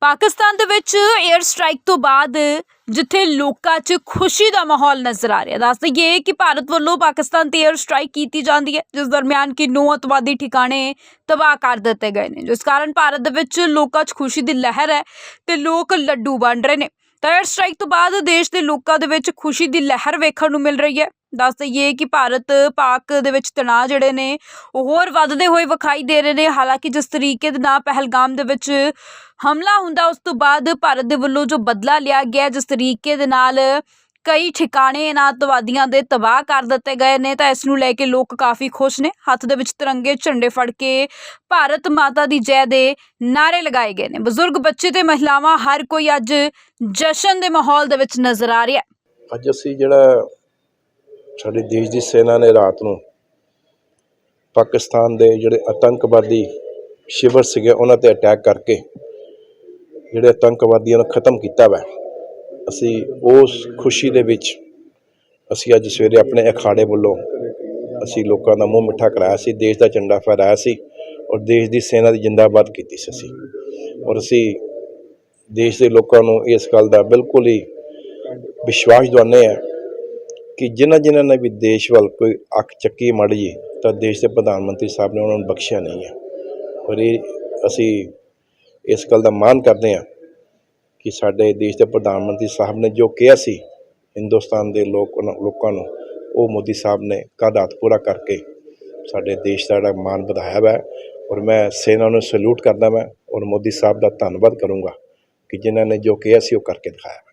ਪਾਕਿਸਤਾਨ ਦੇ ਵਿੱਚ air strike ਤੋਂ ਬਾਅਦ ਜਿੱਥੇ ਲੋਕਾਂ 'ਚ ਖੁਸ਼ੀ ਦਾ ਮਾਹੌਲ ਨਜ਼ਰ ਆ ਰਿਹਾ। ਦੱਸ ਦਈਏ ਕਿ ਭਾਰਤ ਵੱਲੋਂ ਪਾਕਿਸਤਾਨ ਤੇ 에ਅਰ ਸਟ੍ਰਾਈਕ ਕੀਤੀ ਜਾਂਦੀ ਹੈ, ਜਿਸ ਦਰਮਿਆਨ ਕਿ ਨੌ ਅਤਵਾਦੀ ਠਿਕਾਣੇ ਤਬਾਹ ਕਰ ਦਿੱਤੇ ਗਏ ਨੇ। ਜਿਸ ਕਾਰਨ ਭਾਰਤ ਦੇ ਵਿੱਚ ਲੋਕਾਂ 'ਚ ਖੁਸ਼ੀ ਦੀ ਲਹਿਰ ਹੈ ਤੇ ਲੋਕ ਲੱਡੂ ਵੰਡ ਰਹੇ ਨੇ। ਤਾਂ 에ਅਰ ਸਟ੍ਰਾਈਕ ਤੋਂ ਬਾਅਦ ਦੇਸ਼ ਦੇ ਲੋਕਾਂ ਦੇ ਵਿੱਚ ਖੁਸ਼ੀ ਦੀ ਲਹਿਰ ਵੇਖਣ ਨੂੰ ਮਿਲ ਰਹੀ ਹੈ। ਦੱਸ ਦਈਏ ਕਿ ਭਾਰਤ ਪਾਕ ਦੇ ਵਿੱਚ ਤਣਾਅ ਜਿਹੜੇ ਨੇ, ਉਹ ਹੋਰ ਵੱਧਦੇ ਹੋਏ ਵਿਖਾਈ ਦੇ ਰਹੇ ਨੇ। ਹਾਲਾਂਕਿ ਜਿਸ ਤਰੀਕੇ ਦੇ ਨਾਲ ਪਹਿਲਗਾਮ ਦੇ ਵਿੱਚ ਹਮਲਾ ਹੁੰਦਾ, ਉਸ ਤੋਂ ਬਾਅਦ ਭਾਰਤ ਦੇ ਵੱਲੋਂ ਜੋ ਬਦਲਾ ਲਿਆ ਗਿਆ, ਜਿਸ ਤਰੀਕੇ ਦੇ ਨਾਲ ਕਈ ਠਿਕਾਣੇ ਇਹਨਾਂ ਅੱਤਵਾਦੀਆਂ ਦੇ ਤਬਾਹ ਕਰ ਦਿੱਤੇ ਗਏ ਨੇ, ਤਾਂ ਇਸ ਨੂੰ ਲੈ ਕੇ ਲੋਕ ਕਾਫੀ ਖੁਸ਼ ਨੇ। ਹੱਥ ਦੇ ਵਿੱਚ ਤਿਰੰਗੇ ਝੰਡੇ ਫੜ ਕੇ ਭਾਰਤ ਮਾਤਾ ਦੀ ਜੈ ਦੇ ਨਾਰੇ ਲਗਾਏ ਗਏ ਨੇ। ਬਜ਼ੁਰਗ, ਬੱਚੇ ਤੇ ਮਹਿਲਾਵਾਂ, ਹਰ ਕੋਈ ਅੱਜ ਜਸ਼ਨ ਦੇ ਮਾਹੌਲ ਦੇ ਵਿੱਚ ਨਜ਼ਰ ਆ ਰਿਹਾ ਅੱਜ ਅਸੀਂ ਜਿਹੜਾ ਸਾਡੇ ਦੇਸ਼ ਦੀ ਸੈਨਾ ਨੇ ਰਾਤ ਨੂੰ ਪਾਕਿਸਤਾਨ ਦੇ ਜਿਹੜੇ ਆਤੰਕਵਾਦੀ ਸ਼ਿਵਰ ਸੀਗੇ, ਉਹਨਾਂ ਤੇ ਅਟੈਕ ਕਰਕੇ ਜਿਹੜੇ ਆਤੰਕਵਾਦੀਆਂ ਨੂੰ ਖਤਮ ਕੀਤਾ ਵਾ। ਅਸੀਂ ਉਸ ਖੁਸ਼ੀ ਦੇ ਵਿੱਚ ਅਸੀਂ ਅੱਜ ਸਵੇਰੇ ਆਪਣੇ ਅਖਾੜੇ ਵੱਲੋਂ ਅਸੀਂ ਲੋਕਾਂ ਦਾ ਮੂੰਹ ਮਿੱਠਾ ਕਰਾਇਆ ਸੀ, ਦੇਸ਼ ਦਾ ਝੰਡਾ ਫਹਿਰਾਇਆ ਸੀ ਔਰ ਦੇਸ਼ ਦੀ ਸੈਨਾ ਦੀ ਜਿੰਦਾਬਾਦ ਕੀਤੀ ਸੀ ਅਸੀਂ। ਔਰ ਅਸੀਂ ਦੇਸ਼ ਦੇ ਲੋਕਾਂ ਨੂੰ ਇਸ ਗੱਲ ਦਾ ਬਿਲਕੁਲ ਹੀ ਵਿਸ਼ਵਾਸ ਦਿਵਾਉਂਦੇ ਆ ਕਿ ਜਿਨ੍ਹਾਂ ਜਿਨ੍ਹਾਂ ਨੇ ਵੀ ਦੇਸ਼ ਵੱਲ ਕੋਈ ਅੱਖ ਚੱਕੀ ਮੜ ਤਾਂ ਦੇਸ਼ ਦੇ ਪ੍ਰਧਾਨ ਮੰਤਰੀ ਸਾਹਿਬ ਨੇ ਉਹਨਾਂ ਨੂੰ ਬਖਸ਼ਿਆ ਨਹੀਂ ਹੈ। ਔਰ ਇਹ ਅਸੀਂ ਇਸ ਗੱਲ ਦਾ ਮਾਣ ਕਰਦੇ ਹਾਂ ਕਿ ਸਾਡੇ ਦੇਸ਼ ਦੇ ਪ੍ਰਧਾਨ ਮੰਤਰੀ ਸਾਹਿਬ ਨੇ ਜੋ ਕਿਹਾ ਸੀ, ਹਿੰਦੁਸਤਾਨ ਦੇ ਲੋਕ, ਉਹਨਾਂ- ਲੋਕਾਂ ਨੂੰ, ਉਹ ਮੋਦੀ ਸਾਹਿਬ ਨੇ ਕਾਦਾਤ ਪੂਰਾ ਕਰਕੇ ਸਾਡੇ ਦੇਸ਼ ਦਾ ਜਿਹੜਾ ਮਾਣ ਵਧਾਇਆ ਵਾ। ਔਰ ਮੈਂ ਸੈਨਾ ਨੂੰ ਸਲੂਟ ਕਰਦਾ ਮੈਂ ਔਰ ਮੋਦੀ ਸਾਹਿਬ ਦਾ ਧੰਨਵਾਦ ਕਰੂੰਗਾ ਕਿ ਜਿਨ੍ਹਾਂ ਨੇ ਜੋ ਕਿਹਾ ਸੀ ਉਹ ਕਰਕੇ ਦਿਖਾਇਆ।